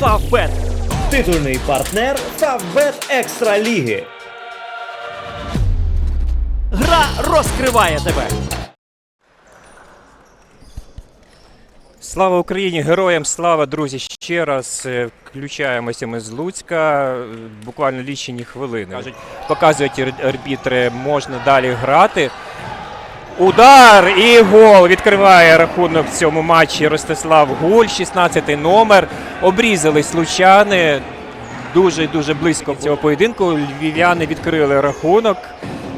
Фавбет. Титульний партнер Фавбет Екстра Ліги. Гра розкриває тебе. Слава Україні! Героям слава, друзі! Ще раз е, включаємося ми з Луцька. е, Буквально лічені хвилини. Показують ар- арбітри, можна далі грати. Удар і гол відкриває рахунок в цьому матчі Ростислав Гуль, 16-й номер. Обрізались лучани. Дуже дуже близько цього поєдинку. Львів'яни відкрили рахунок.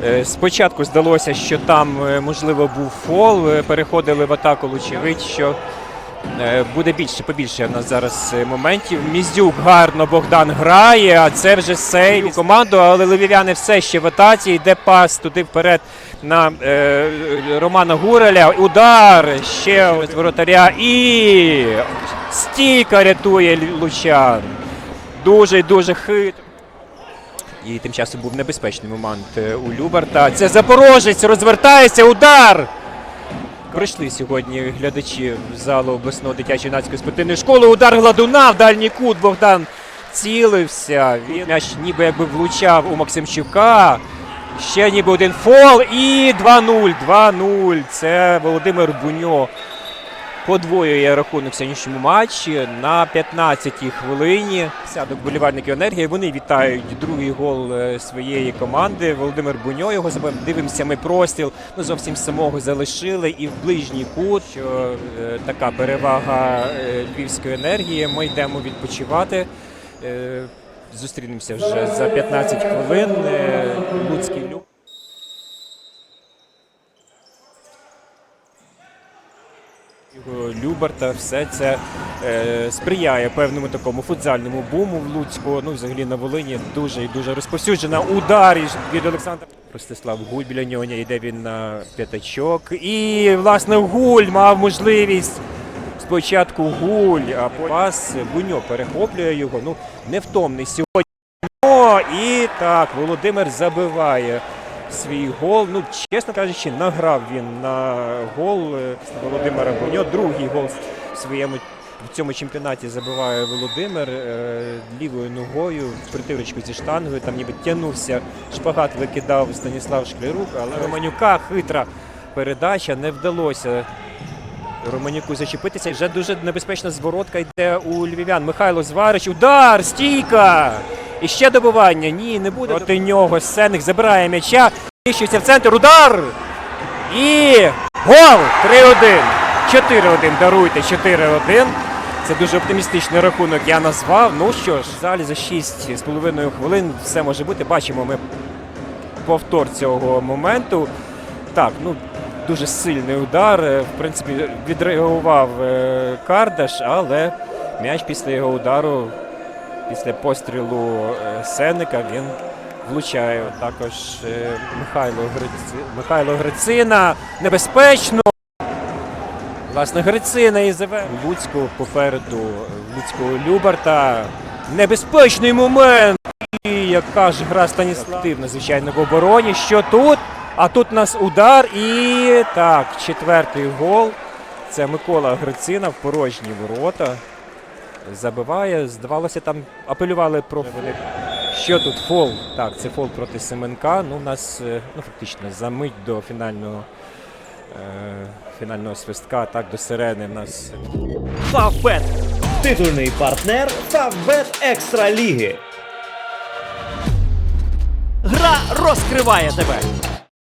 Е, Спочатку здалося, що там е, можливо був фол. е, Переходили в атаку Лучевич, що Буде більше побільше в нас зараз е, моментів. Міздюк гарно Богдан грає, а це вже сейв у команду, але левів'яни все ще в атаці. Йде пас туди вперед на е, Романа Гуреля. Удар ще з воротаря. І стійка рятує Лучан. Дуже дуже хитро. І тим часом був небезпечний момент е, у Люберта. Це Запорожець розвертається. Удар! Прийшли сьогодні глядачі в залу обласної дитячо-юнацької спортивної школи. Удар гладуна в дальній кут. Богдан цілився. Він м'яч ніби якби влучав у Максимчука. Ще ніби один фол. І 2-0. 2-0. Це Володимир Буньо подвоює рахунок в сьогоднішньому матчі на 15-й хвилині. Сядок болівальників енергії. Вони вітають другий гол е, своєї команди. Володимир Буньо його забив. Дивимося, ми простіл. Ну зовсім самого залишили і в ближній кут. Що е, така перевага е, львівської енергії. Ми йдемо відпочивати. Е, Зустрінемося вже за 15 хвилин. Е, Луцький Люб. Люберта, все це е, сприяє певному такому футзальному буму в Луцьку. Ну, взагалі на Волині дуже і дуже розповсюджена. Удар від Олександра. Ростислав Гуль біля нього йде він на п'ятачок. І, власне, Гуль мав можливість. Спочатку Гуль, а пас Буньо перехоплює його. Ну, невтомний сьогодні. І так, Володимир забиває свій гол. Ну, чесно кажучи, награв він на гол е, Володимира Буньо. Другий гол в своєму в цьому чемпіонаті забиває Володимир е, лівою ногою в притирочку зі штангою. Там ніби тягнувся, шпагат викидав Станіслав Шклярук, але Романюка хитра передача не вдалося. Романюку зачепитися. Вже дуже небезпечна зворотка йде у львів'ян. Михайло Зварич. Удар! Стійка! І ще добивання. Ні, не буде. Проти нього Сенник забирає м'яча. Вищується в центр. Удар! І гол! 3-1. 4-1. Даруйте, 4-1. Це дуже оптимістичний рахунок. Я назвав. Ну що ж, залі за 6,5 хвилин все може бути. Бачимо ми повтор цього моменту. Так, ну дуже сильний удар. Е, В принципі, відреагував е, Кардаш, але м'яч після його удару, після пострілу е, Сенника, він влучає. Також е, Михайло, Гриці... Михайло Грицина. Небезпечно. Власне, Грицина і заве. Луцьку попереду Луцького Люберта. Небезпечний момент. І яка ж гра Станіслав активна, звичайно, в обороні. Що тут? А тут у нас удар і так, четвертий гол. Це Микола Грицина в порожні ворота. Забиває. Здавалося, там апелювали про що тут фол. Так, це фол проти Семенка. Ну, у нас е, ну, фактично за мить до фінального, е, фінального свистка, так, до сирени в нас Фавбет. Титульний партнер Фавбет Екстра Ліги. Гра розкриває тебе.